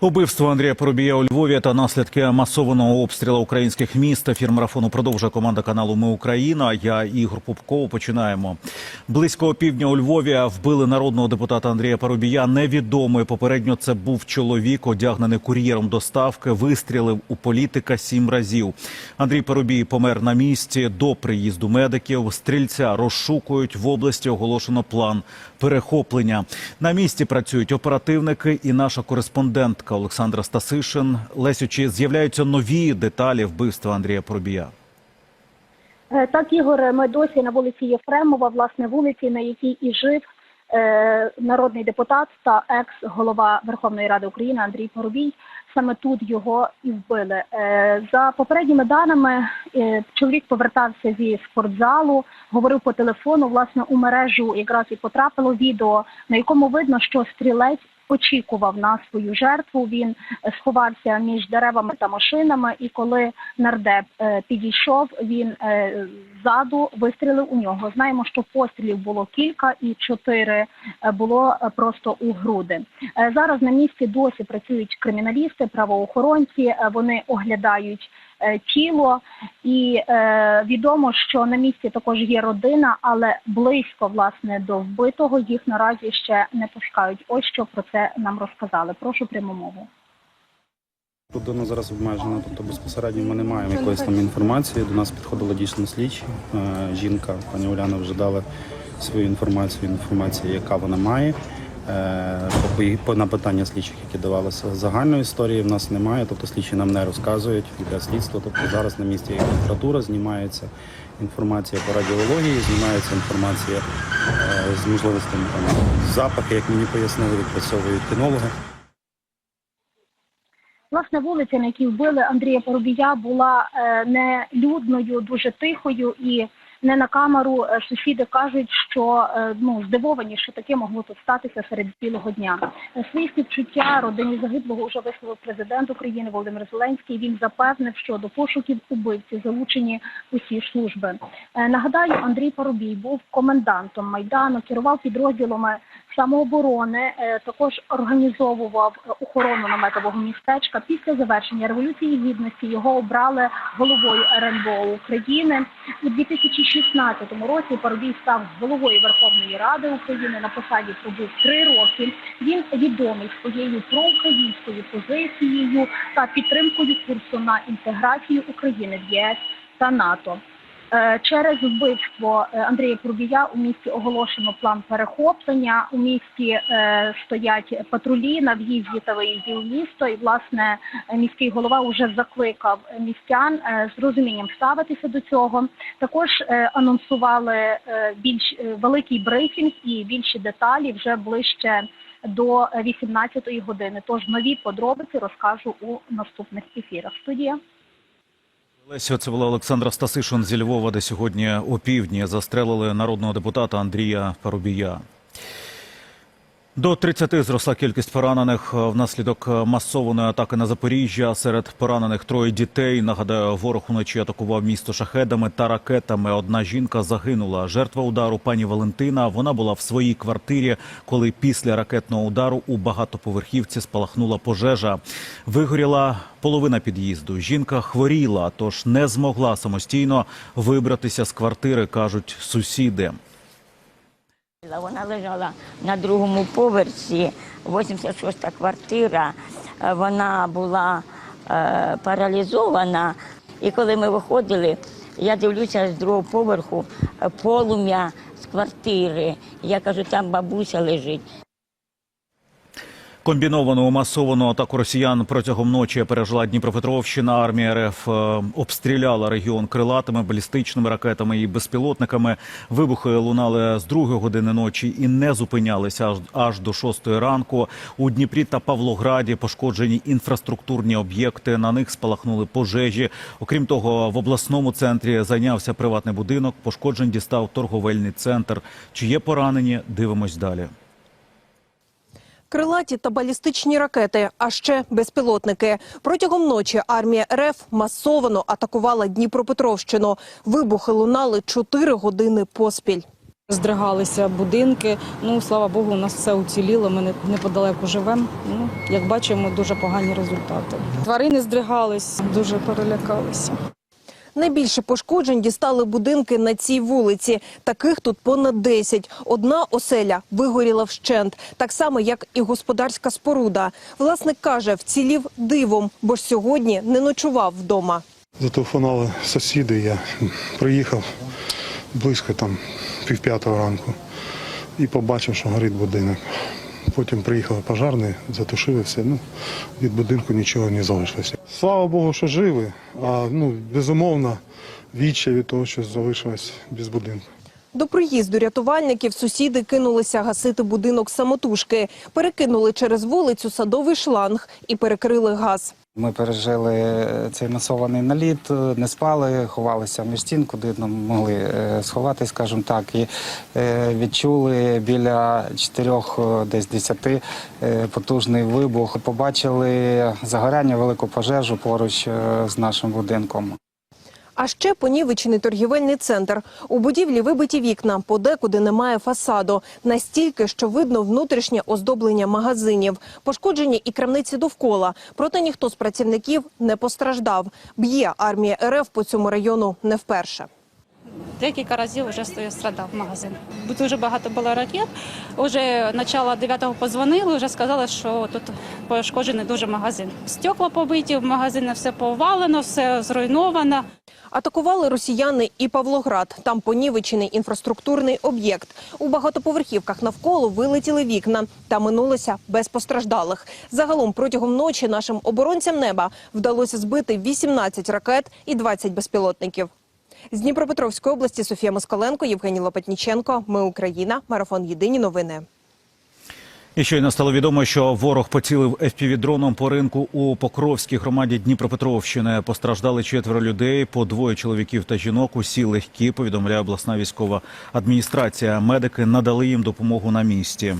Убивство Андрія Поробія у Львові та наслідки масованого обстрілу українських міст. Ефір марафону продовжує команда каналу Ми Україна. Я Ігор Попков. Починаємо. Близько півдня у Львові вбили народного депутата Андрія Поробія. Невідомий попередньо це був чоловік, одягнений кур'єром доставки. Вистрілив у політика сім разів. Андрій Поробій помер на місці до приїзду медиків. Стрільця розшукують в області. Оголошено план перехоплення. На місці працюють оперативники і наша кореспондентка Олександра Стасишин. Лесю, чи з'являються нові деталі вбивства Андрія Поробія? Е, Так, Ігор, ми досі на вулиці Єфремова, власне, вулиці, на якій і жив е, народний депутат та екс-голова Верховної Ради України Андрій Поробій. Саме тут його і вбили. Е, за попередніми даними, е, чоловік повертався зі спортзалу, говорив по телефону. Власне, у мережу якраз і потрапило відео, на якому видно, що стрілець очікував на свою жертву. Він е, сховався між деревами та машинами, і коли нардеп е, підійшов, він е, ззаду вистрілив у нього. Знаємо, що пострілів було кілька, і чотири було просто у груди. Зараз на місці досі працюють криміналісти, правоохоронці. Вони оглядають тіло, і е, відомо, що на місці також є родина, але близько власне до вбитого їх наразі ще не пускають. Ось що про це нам розказали. Прошу пряму мову. Тут до нас зараз обмежено, тобто безпосередньо ми не маємо якоїсь там інформації. До нас підходила дійсно слідчі. Е, Жінка, пані Уляна, вже дала свою інформацію, інформацію, яка вона має. Е, по- по- На питання слідчих, які давалися загальної історії, в нас немає. Тобто слідчі нам не розказують для слідства. Тобто зараз на місці є література, знімається інформація по радіології, знімається інформація е, з можливостями там запахи, як мені пояснили, відпрацьовують кінологи. Власне, вулиця, на якій вбили Андрія Поробія, була е, не людною, дуже тихою і не на камеру. Е, Сусіди кажуть, що е, ну здивовані, що таке могло тут статися серед білого дня. Е, Свої співчуття родині загиблого вже висловив президент України Володимир Зеленський. Він запевнив, що до пошуків убивці залучені усі служби. Нагадаю, Андрій Поробій був комендантом майдану, керував підрозділами самооборони, е, також організовував е, охорону наметового містечка. Після завершення революції гідності його обрали головою РНБО України у 2016 році. Парубій став головою Верховної Ради України. На посаді пробув три роки. Він відомий своєю проукраїнською позицією та підтримкою курсу на інтеграцію України в ЄС та НАТО. Е, Через вбивство е, Андрія Порубія у місті оголошено план перехоплення. У місті е, стоять патрулі на в'їзді та виїзді у місто. І власне міський голова вже закликав містян з розумінням ставитися до цього. Також анонсували більш великий брифінг і більші деталі вже ближче до 18-ї години. Тож нові подробиці розкажу у наступних ефірах. Студія. Лесю, це була Олександра Стасишин зі Львова, де сьогодні опівдні застрелили народного депутата Андрія Парубія. До 30 зросла кількість поранених внаслідок масованої атаки на Запоріжжя. Серед поранених троє дітей. Нагадаю, ворог вночі атакував місто шахедами та ракетами. Одна жінка загинула. Жертва удару пані Валентина. Вона була в своїй квартирі, коли після ракетного удару у багатоповерхівці спалахнула пожежа. Вигоріла половина під'їзду. Жінка хворіла, тож не змогла самостійно вибратися з квартири, кажуть сусіди. Вона лежала на другому поверсі, 86-та квартира. Вона була е, паралізована. І коли ми виходили, я дивлюся з другого поверху е, полум'я з квартири. Я кажу, там бабуся лежить. Комбіновану масовану атаку росіян протягом ночі пережила Дніпропетровщина. Армія РФ е, обстріляла регіон крилатими, балістичними ракетами і безпілотниками. Вибухи лунали з другої години ночі і не зупинялися аж, аж до шостої ранку. У Дніпрі та Павлограді пошкоджені інфраструктурні об'єкти. На них спалахнули пожежі. Окрім того, в обласному центрі зайнявся приватний будинок. Пошкоджень дістав торговельний центр. Чи є поранені? Дивимось далі. Крилаті та балістичні ракети, а ще безпілотники. Протягом ночі армія РФ масовано атакувала Дніпропетровщину. Вибухи лунали 4 години поспіль. Здригалися будинки. Ну слава Богу, у нас все уціліло. Ми не- неподалеку живемо. Ну як бачимо, дуже погані результати. Тварини здригались, дуже перелякалися. Найбільше пошкоджень дістали будинки на цій вулиці. Таких тут понад 10. Одна оселя вигоріла вщент, так само, як і господарська споруда. Власник каже, вцілів дивом, бо ж сьогодні не ночував вдома. Зателефонували сусіди, я приїхав близько там півп'ятого ранку і побачив, що горить будинок. Потім приїхали пожарні, затушили все. Ну, від будинку нічого не залишилося. Слава Богу, що живі, а ну, безумовно, віччя від того, що залишилось без будинку. До приїзду рятувальників сусіди кинулися гасити будинок самотужки, перекинули через вулицю садовий шланг і перекрили газ. Ми пережили цей масований наліт, не спали, ховалися між стін, куди нам могли сховатися, сховатись, скажімо так, і е, відчули біля чотирьох, е, десь десяти е, потужний вибух. Побачили загоряння, велику пожежу поруч е, з нашим будинком. А ще понівечений торгівельний центр. У будівлі вибиті вікна, подекуди немає фасаду. Настільки, що видно внутрішнє оздоблення магазинів. Пошкоджені і крамниці довкола. Проте ніхто з працівників не постраждав. Б'є армія РФ по цьому району не вперше. Декілька разів вже страдав магазин. Дуже багато було ракет. Уже начало 9-го позвонили, вже сказали, що тут пошкоджений дуже магазин. Стекла побиті, в магазині все повалено, все зруйновано. Атакували росіяни і Павлоград. Там понівечений інфраструктурний об'єкт. У багатоповерхівках навколо вилетіли вікна та минулося без постраждалих. Загалом протягом ночі нашим оборонцям неба вдалося збити 18 ракет і 20 безпілотників. З Дніпропетровської області Софія Москаленко, Євгеній Лопатніченко. Ми Україна. Марафон Єдині новини. І щойно стало відомо, що ворог поцілив FPV-дроном по ринку у Покровській громаді Дніпропетровщини. Постраждали четверо людей, по двоє чоловіків та жінок. Усі легкі, повідомляє обласна військова адміністрація. Медики надали їм допомогу на місці.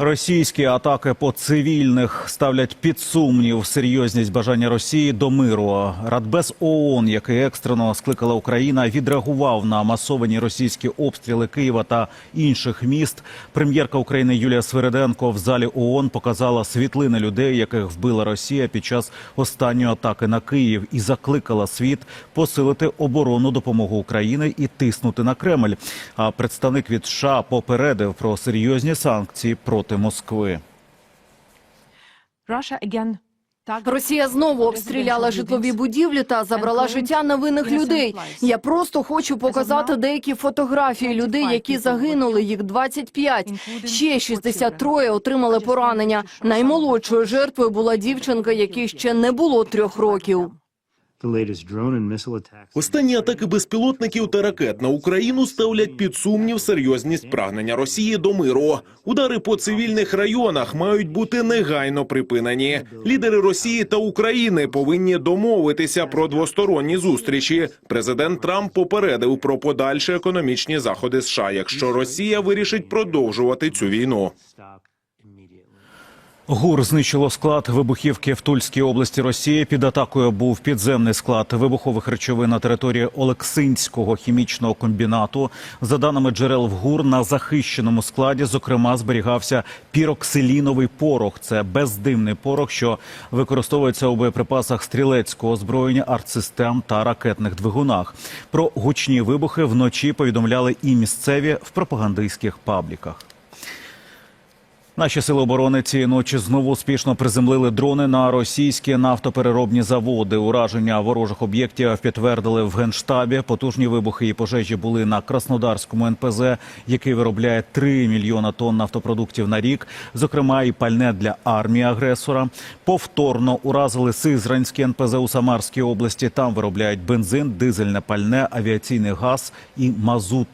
Російські атаки по цивільних ставлять під сумнів серйозність бажання Росії до миру. Радбез ООН, який екстрено скликала Україна, відреагував на масовані російські обстріли Києва та інших міст. Прем'єрка України Юлія Свириденко в залі ООН показала світлини людей, яких вбила Росія під час останньої атаки на Київ, і закликала світ посилити оборону допомогу України і тиснути на Кремль. А представник від США попередив про серйозні санкції проти Москви. Росія знову обстріляла житлові будівлі та забрала життя невинних людей. Я просто хочу показати деякі фотографії людей, які загинули. Їх 25. Ще 63 отримали поранення. Наймолодшою жертвою була дівчинка, якій ще не було трьох років. Останні атаки безпілотників та ракет на Україну ставлять під сумнів серйозність прагнення Росії до миру. Удари по цивільних районах мають бути негайно припинені. Лідери Росії та України повинні домовитися про двосторонні зустрічі. Президент Трамп попередив про подальші економічні заходи США, якщо Росія вирішить продовжувати цю війну. ГУР знищило склад вибухівки в Тульській області Росії. Під атакою був підземний склад вибухових речовин на території Олексинського хімічного комбінату. За даними джерел в ГУР, на захищеному складі, зокрема, зберігався піроксиліновий порох. Це бездимний порох, що використовується у боєприпасах стрілецького озброєння, артсистем та ракетних двигунах. Про гучні вибухи вночі повідомляли і місцеві в пропагандистських пабліках. Наші сили оборони цієї ночі знову успішно приземлили дрони на російські нафтопереробні заводи. Ураження ворожих об'єктів підтвердили в генштабі. Потужні вибухи і пожежі були на Краснодарському НПЗ, який виробляє 3 мільйона тонн нафтопродуктів на рік, зокрема і пальне для армії агресора. Повторно уразили Сизранський НПЗ у Самарській області. Там виробляють бензин, дизельне пальне, авіаційний газ і мазут.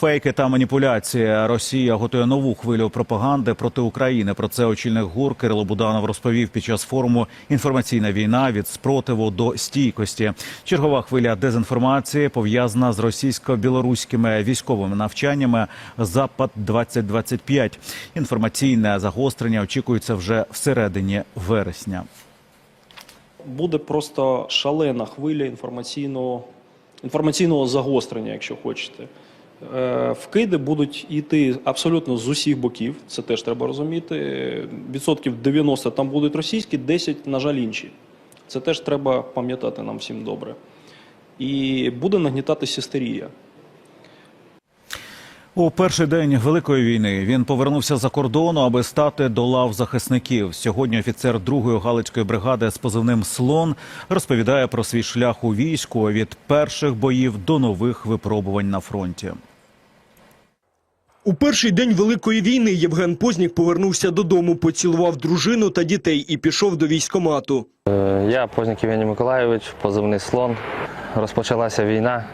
Фейки та маніпуляції. Росія готує нову хвилю пропаганди проти України. Про це очільник ГУР Кирило Буданов розповів під час форуму Інформаційна війна від спротиву до стійкості. Чергова хвиля дезінформації пов'язана з російсько-білоруськими військовими навчаннями Запад 2025 Інформаційне загострення очікується вже всередині вересня. Буде просто шалена хвиля інформаційного інформаційного загострення, якщо хочете. Е, Вкиди будуть йти абсолютно з усіх боків, це теж треба розуміти. Відсотків 90 там будуть російські, 10, на жаль, інші. Це теж треба пам'ятати нам всім добре. І буде нагнітатися істерія. У перший день великої війни він повернувся за кордону, аби стати до лав захисників. Сьогодні офіцер 2-ї галицької бригади з позивним Слон розповідає про свій шлях у війську від перших боїв до нових випробувань на фронті. У перший день Великої війни Євген Познік повернувся додому, поцілував дружину та дітей і пішов до військомату. Е, Я Познік Євгеній Миколайович, позивний слон. Розпочалася війна.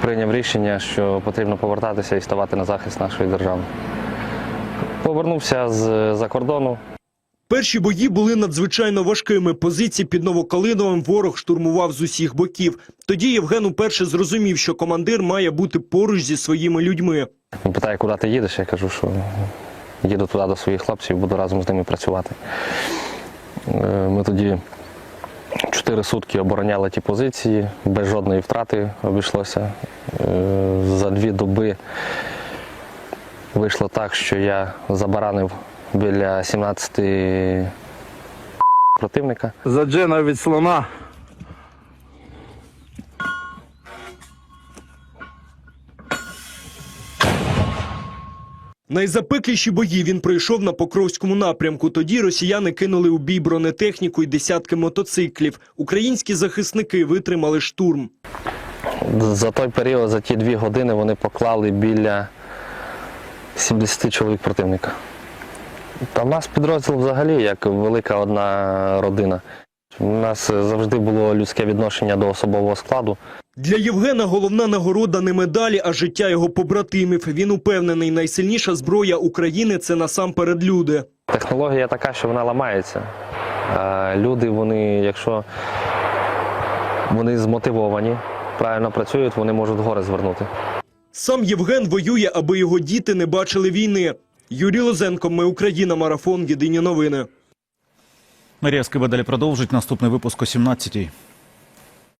Прийняв рішення, що потрібно повертатися і ставати на захист нашої держави. Повернувся з-за кордону. Перші бої були надзвичайно важкими. Позиції під Новокалиновим ворог штурмував з усіх боків. Тоді Євген уперше зрозумів, що командир має бути поруч зі своїми людьми. Він питає, куди ти їдеш. Я кажу, що їду туди до своїх хлопців, буду разом з ними працювати. Е, Ми тоді чотири сутки обороняли ті позиції, без жодної втрати обійшлося. Е, За дві доби вийшло так, що я забаранив біля 17 противника. За Джена від слона. Найзапекліші бої він пройшов на Покровському напрямку. Тоді росіяни кинули у бій бронетехніку і десятки мотоциклів. Українські захисники витримали штурм. За той період, за ті дві години, вони поклали біля 70 чоловік противника. Та в нас підрозділ взагалі як велика одна родина. У нас завжди було людське відношення до особового складу. Для Євгена головна нагорода не медалі, а життя його побратимів. Він упевнений, найсильніша зброя України це насамперед люди. Технологія така, що вона ламається. Люди, вони, якщо вони змотивовані, правильно працюють, вони можуть гори звернути. Сам Євген воює, аби його діти не бачили війни. Юрій Лозенко, ми Україна, марафон. Єдині новини. Марія Скиба далі продовжить наступний випуск о 17-й.